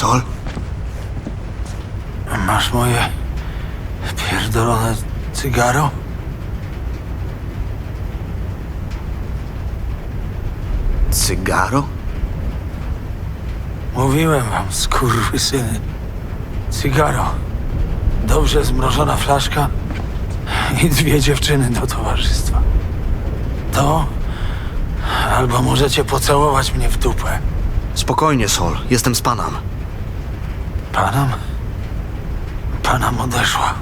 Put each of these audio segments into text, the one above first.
Sol? Masz moje pierdolone cygaro? Cygaro? Mówiłem wam, skurwysyny. Cygaro. Dobrze zmrożona flaszka i dwie dziewczyny do towarzystwa. To albo możecie pocałować mnie w dupę. Spokojnie, Sol. Jestem z Panam. Panam? Panam odeszła.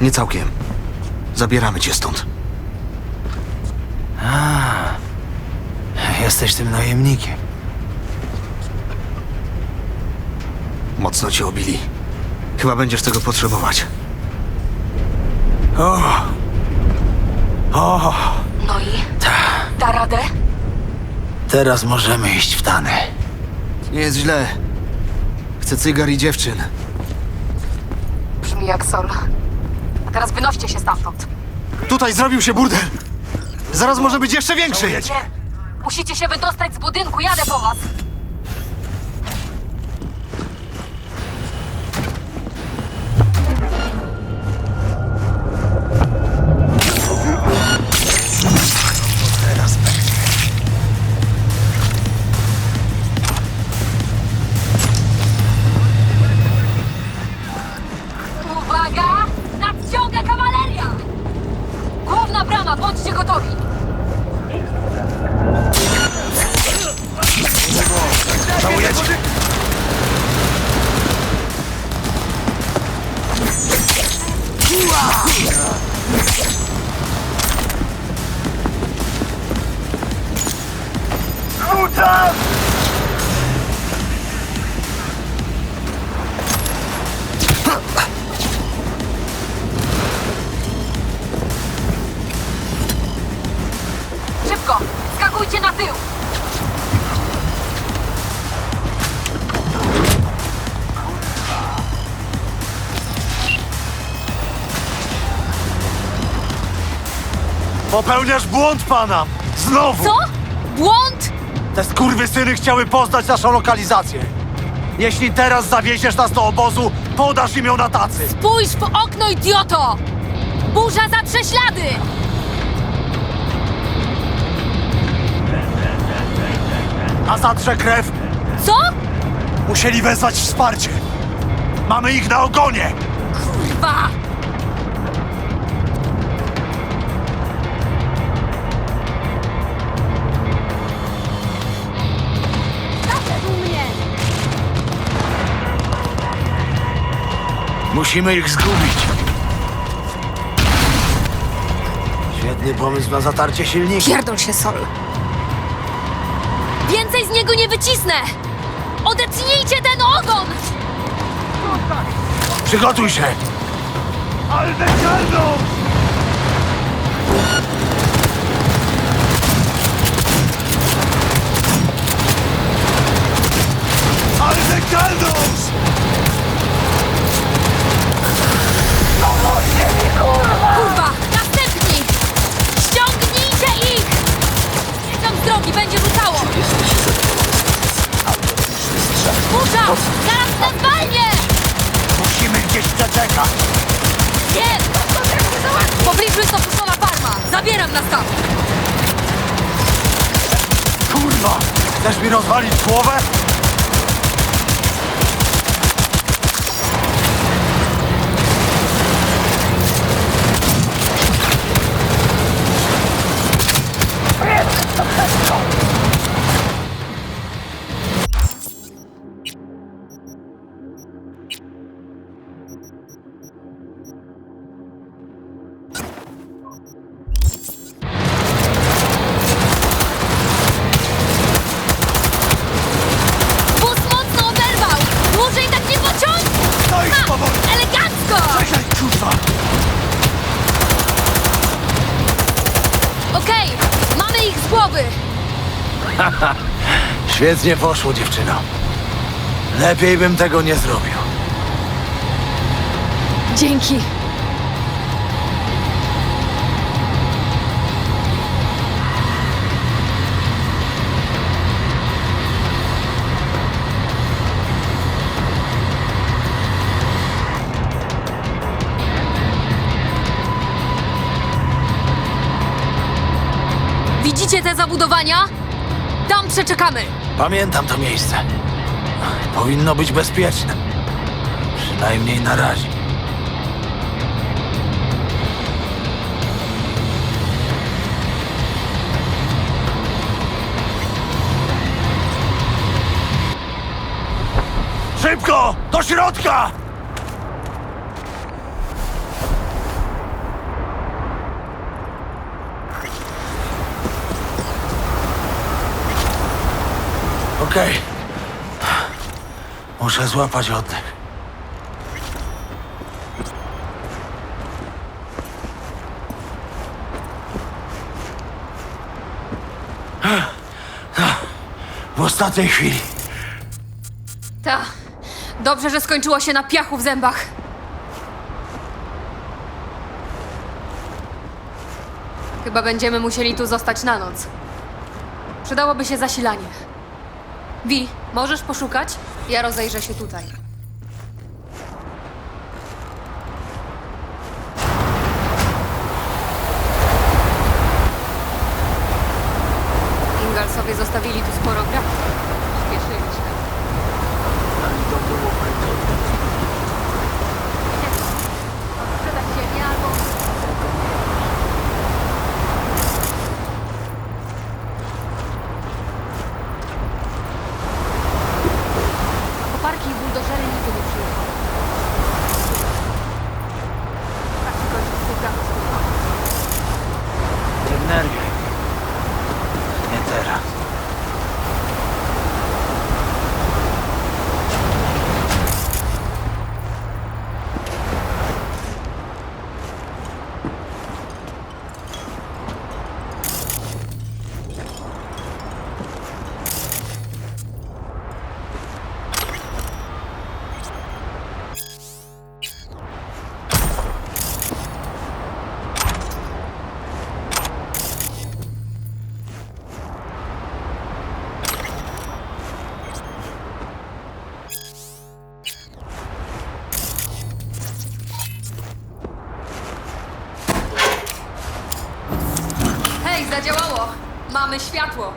Nie całkiem. Zabieramy cię stąd. Jesteś tym najemnikiem. Mocno cię obili. Chyba będziesz tego potrzebować. O! O! No i? Da radę? Teraz możemy iść w tany. Nie jest źle. Chcę cygar i dziewczyn. Brzmi jak sol. A teraz wynoście się stamtąd. Tutaj zrobił się burdel. Zaraz może być jeszcze większy. Musicie się wydostać z budynku, jadę po was. Brama, bądźcie gotowi! Żałujecie? Szybko! Popełniasz błąd, pana! Znowu! Co? Błąd? Te skurwysyny chciały poznać naszą lokalizację. Jeśli teraz zawieziesz nas do obozu, podasz im ją na tacy. Spójrz w okno, idioto! Burza zatrze ślady! A zatrze krew, Co? musieli wezwać wsparcie. Mamy ich na ogonie! Kurwa! Musimy ich zgubić. Świetny pomysł na zatarcie silnika. Pierdol się, Sol. Więcej z niego nie wycisnę! Odetnijcie ten ogon! Przygotuj się! Aldekaldo! Rozwalić głowę? Głowy! Świetnie poszło, dziewczyno. Lepiej bym tego nie zrobił. Dzięki. Zabudowania? Tam przeczekamy. Pamiętam to miejsce. Powinno być bezpieczne. Przynajmniej na razie. Szybko! Do środka! Okej. Muszę złapać oddech. W ostatniej chwili. Ta. Dobrze, że skończyło się na piachu w zębach. Chyba będziemy musieli tu zostać na noc. Przydałoby się zasilanie. Wi, możesz poszukać? Ja rozejrzę się tutaj. Ingalsowie zostawili tu sporo grafów. Śpieszyli się. Sprzedać ziemię albo... zadziałało! Mamy światło!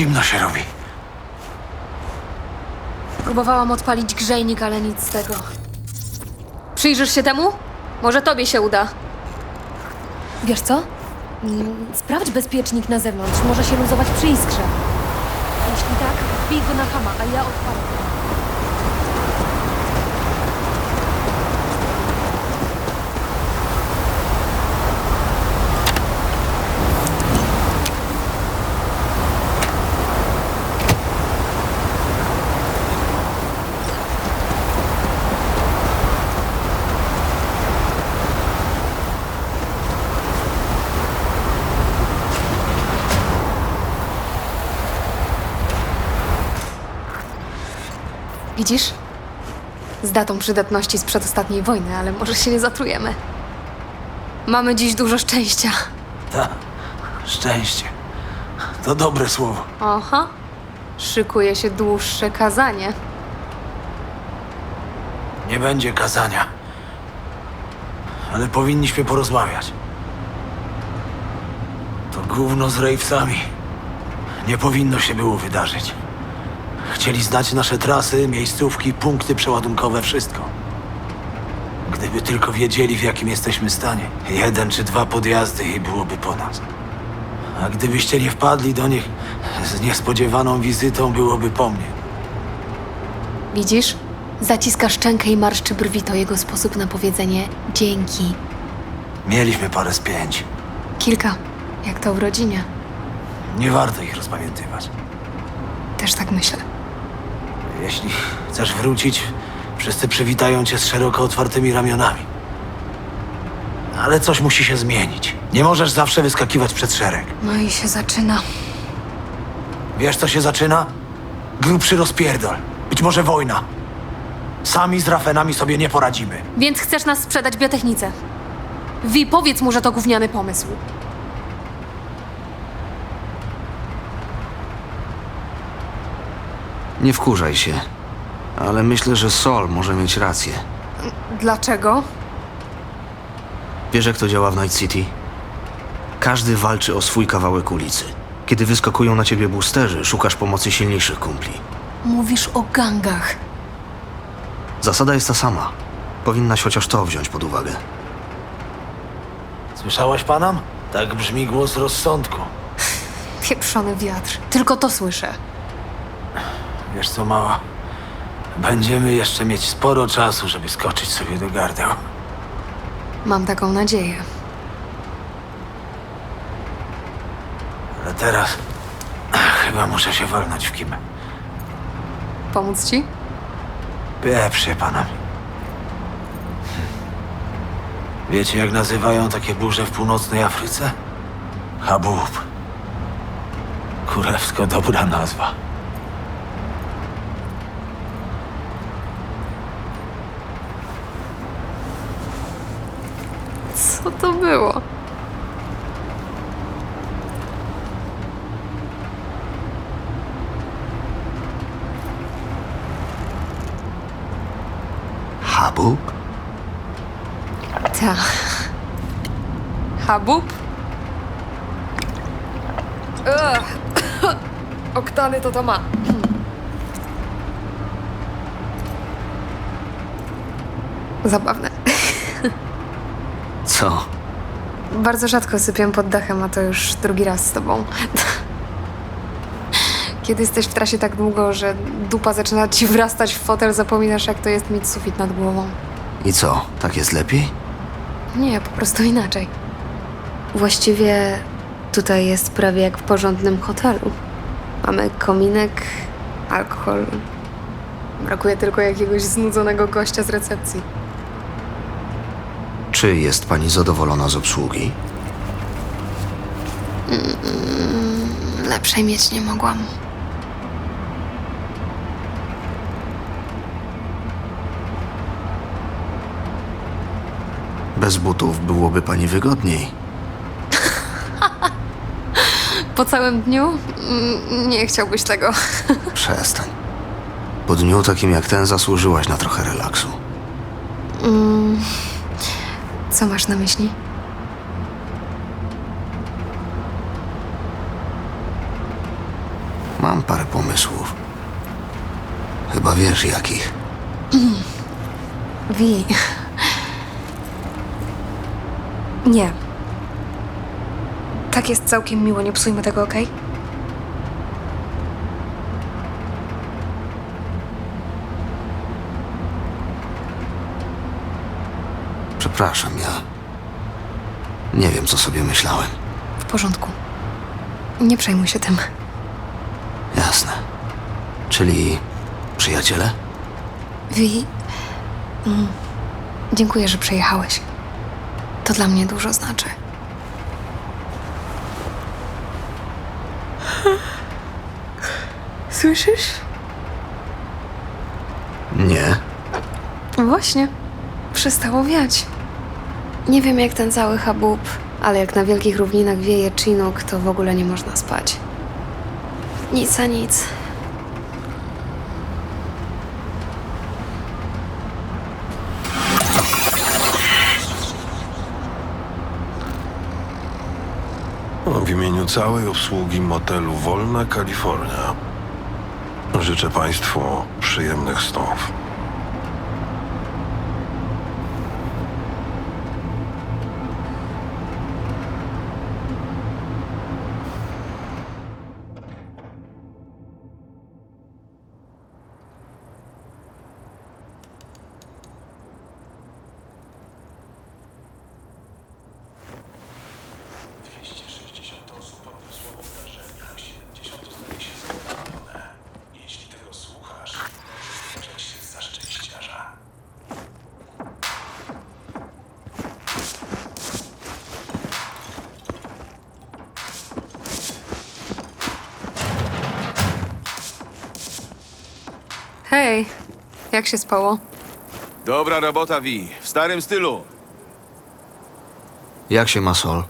Zimno się robi. Próbowałam odpalić grzejnik, ale nic z tego. Przyjrzysz się temu? Może tobie się uda. Wiesz co? Mm, Sprawdź bezpiecznik na zewnątrz. Może się luzować przy iskrze. Jeśli tak, wbij go na hama, a ja odpalę. Widzisz? Z datą przydatności sprzed ostatniej wojny, ale może się nie zatrujemy. Mamy dziś dużo szczęścia. Ta. Szczęście. To dobre słowo. Aha. Szykuje się dłuższe kazanie. Nie będzie kazania. Ale powinniśmy porozmawiać. To gówno z Ravesami. Nie powinno się było wydarzyć. Chcieli znać nasze trasy, miejscówki, punkty przeładunkowe, wszystko. Gdyby tylko wiedzieli, w jakim jesteśmy stanie. Jeden czy dwa podjazdy i byłoby po nas. A gdybyście nie wpadli do nich z niespodziewaną wizytą, byłoby po mnie. Widzisz? Zaciska szczękę i marszczy brwi to jego sposób na powiedzenie dzięki. Mieliśmy parę spięć. Kilka, jak to w rodzinie. Nie warto ich rozpamiętywać. Też tak myślę. Jeśli chcesz wrócić, wszyscy przywitają cię z szeroko otwartymi ramionami. Ale coś musi się zmienić. Nie możesz zawsze wyskakiwać przed szereg. No i się zaczyna. Wiesz, co się zaczyna? Grubszy rozpierdol. Być może wojna. Sami z Rafenami sobie nie poradzimy. Więc chcesz nas sprzedać biotechnice. Wi, powiedz mu, że to gówniany pomysł. Nie wkurzaj się. Ale myślę, że Sol może mieć rację. Dlaczego? Wiesz, jak to działa w Night City? Każdy walczy o swój kawałek ulicy. Kiedy wyskakują na ciebie boosterzy, szukasz pomocy silniejszych kumpli. Mówisz o gangach. Zasada jest ta sama. Powinnaś chociaż to wziąć pod uwagę. Słyszałaś panam? Tak brzmi głos rozsądku. Pieprzony wiatr. Tylko to słyszę. Wiesz co, mała? Będziemy jeszcze mieć sporo czasu, żeby skoczyć sobie do gardeł. Mam taką nadzieję. Ale teraz chyba muszę się walnąć w kim. Pomóc ci? Pieprz panam. Wiecie, jak nazywają takie burze w północnej Afryce? Habub. Kurewsko dobra nazwa. Co to było? Habub? Ta. Habub? Ugh. Oktany to to ma. Zabawne. Co? Bardzo rzadko sypię pod dachem, a to już drugi raz z tobą. Kiedy jesteś w trasie tak długo, że dupa zaczyna ci wrastać w fotel, zapominasz, jak to jest mieć sufit nad głową. I co? Tak jest lepiej? Nie, po prostu inaczej. Właściwie tutaj jest prawie jak w porządnym hotelu. Mamy kominek, alkohol. Brakuje tylko jakiegoś znudzonego gościa z recepcji. Czy jest pani zadowolona z obsługi? Lepszej mieć nie mogłam. Bez butów byłoby pani wygodniej. Po całym dniu? Mm, Nie chciałbyś tego. Przestań. Po dniu takim jak ten zasłużyłaś na trochę relaksu. Co masz na myśli? Mam parę pomysłów. Chyba wiesz jakich. Wi. Nie. Tak jest całkiem miło, nie psujmy tego, okej? Przepraszam, ja. Nie wiem, co sobie myślałem. W porządku. Nie przejmuj się tym. Jasne. Czyli przyjaciele? Wi. Mm, dziękuję, że przyjechałeś. To dla mnie dużo znaczy. Słyszysz? Nie. Właśnie. Przestało wiać. Nie wiem jak ten cały habub, ale jak na wielkich równinach wieje Chinook, to w ogóle nie można spać. Nic a nic. W imieniu całej obsługi motelu Wolna Kalifornia życzę Państwu przyjemnych snów. Hej, jak się spało? Dobra robota, Vi. W starym stylu. Jak się ma Sol?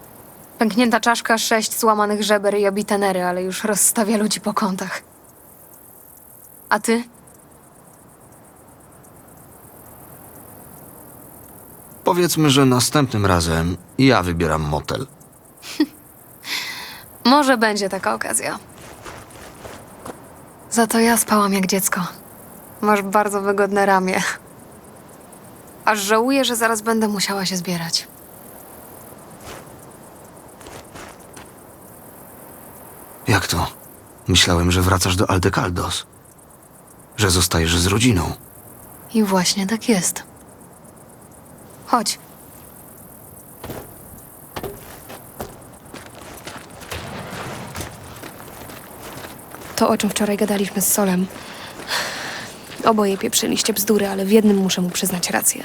Pęknięta czaszka, sześć złamanych żeber i obite nery, ale już rozstawia ludzi po kątach. A ty? Powiedzmy, że następnym razem ja wybieram motel. Może będzie taka okazja. Za to ja spałam jak dziecko. Masz bardzo wygodne ramię. Aż żałuję, że zaraz będę musiała się zbierać. Jak to? Myślałem, że wracasz do Aldecaldos. Że zostajesz z rodziną. I właśnie tak jest. Chodź. To, o czym wczoraj gadaliśmy z Solem. Oboje pieprzyliście bzdury, ale w jednym muszę mu przyznać rację.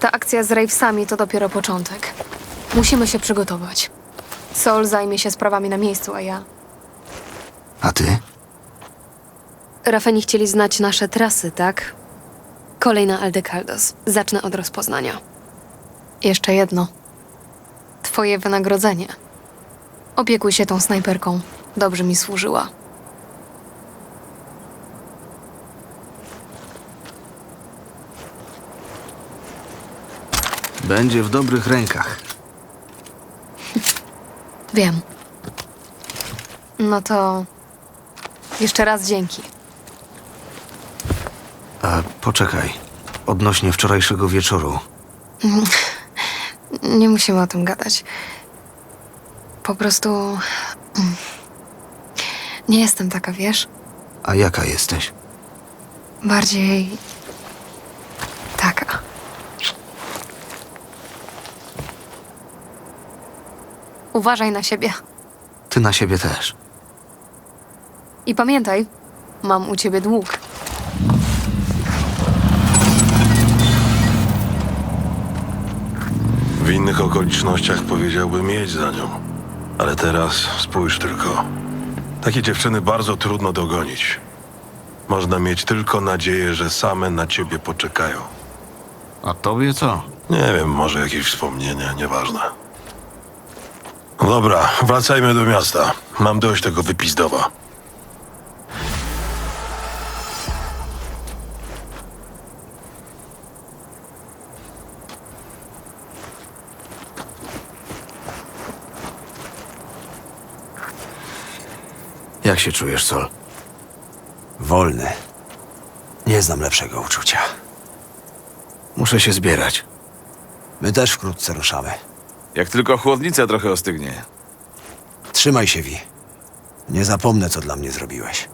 Ta akcja z Ravesami to dopiero początek. Musimy się przygotować. Sol zajmie się sprawami na miejscu, a ja... A ty? Rafeni chcieli znać nasze trasy, tak? Kolejna Aldecaldos. Zacznę od rozpoznania. Jeszcze jedno. Twoje wynagrodzenie. Opiekuj się tą snajperką. Dobrze mi służyła. Będzie w dobrych rękach. Wiem. No to... Jeszcze raz dzięki. A poczekaj. Odnośnie wczorajszego wieczoru. Nie musimy o tym gadać. Po prostu... mm, Nie jestem taka, wiesz? A jaka jesteś? Bardziej... Taka. Uważaj na siebie. Ty na siebie też. I pamiętaj, mam u ciebie dług. W innych okolicznościach powiedziałbym jedź za nią. Ale teraz spójrz tylko. Takie dziewczyny bardzo trudno dogonić. Można mieć tylko nadzieję, że same na ciebie poczekają. A tobie co? Nie wiem, może jakieś wspomnienia, nieważne. Dobra, wracajmy do miasta. Mam dość tego wypizdowa. Jak się czujesz, Sol? Wolny. Nie znam lepszego uczucia. Muszę się zbierać. My też wkrótce ruszamy. Jak tylko chłodnica trochę ostygnie. Trzymaj się, Wi. Nie zapomnę, co dla mnie zrobiłeś.